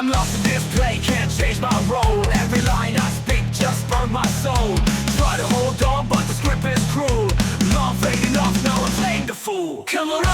I'm lost in this play, can't change my role. Every line I speak just burn my soul. Try to hold on, but the script is cruel. Long fading off, now I'm playing the fool. Come around.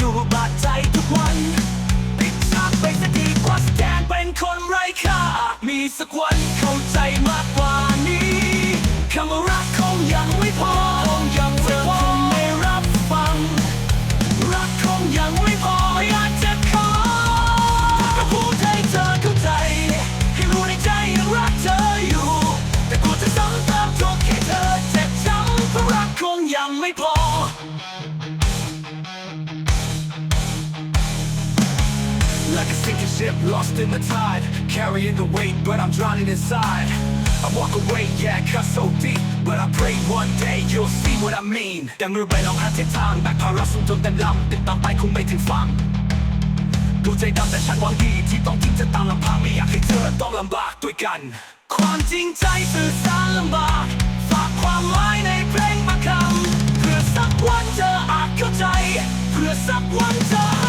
กลบหลู่บาดใจทุกวันปิดฉากไปซะดีกว่าแสดงเป็นคนไร้ค่ามีสักวันเข้าใจมากกว่านี้คำว่ารักคงยังไม่พอคงยังไม่พอคงไม่รับฟัง รักคงยังไม่พออยากจะขอก็พูดให้เธอเข้าใจ ให้รู้ในใจยังรักเธออยู่ แต่กลัวจะซ้ำเติมทุกข์ให้เธอเจ็บช้ำเพราะรักคงยังไม่พอ Like a sinking ship lost in the tide Carrying the weight but I'm drowning inside I walk away yeah cut so deep But I pray one day you'll see what I mean ดังเรือใบลองหาทิศทางแบกภาระสูงจนเต็มลำติดตามไปคงไม่ถึงฝั่งดูใจดำแต่ฉันหวังดีที่ต้องทิ้งจะตามลำพังไม่อยากให้เธอต้องลำบากด้วยกัน ความจริงใจสื่อสารลำบาก ฝากความหมายในเพลงมาคำเพื่อสักวันเธออาจเข้าใจ เพื่อสักวันเธอ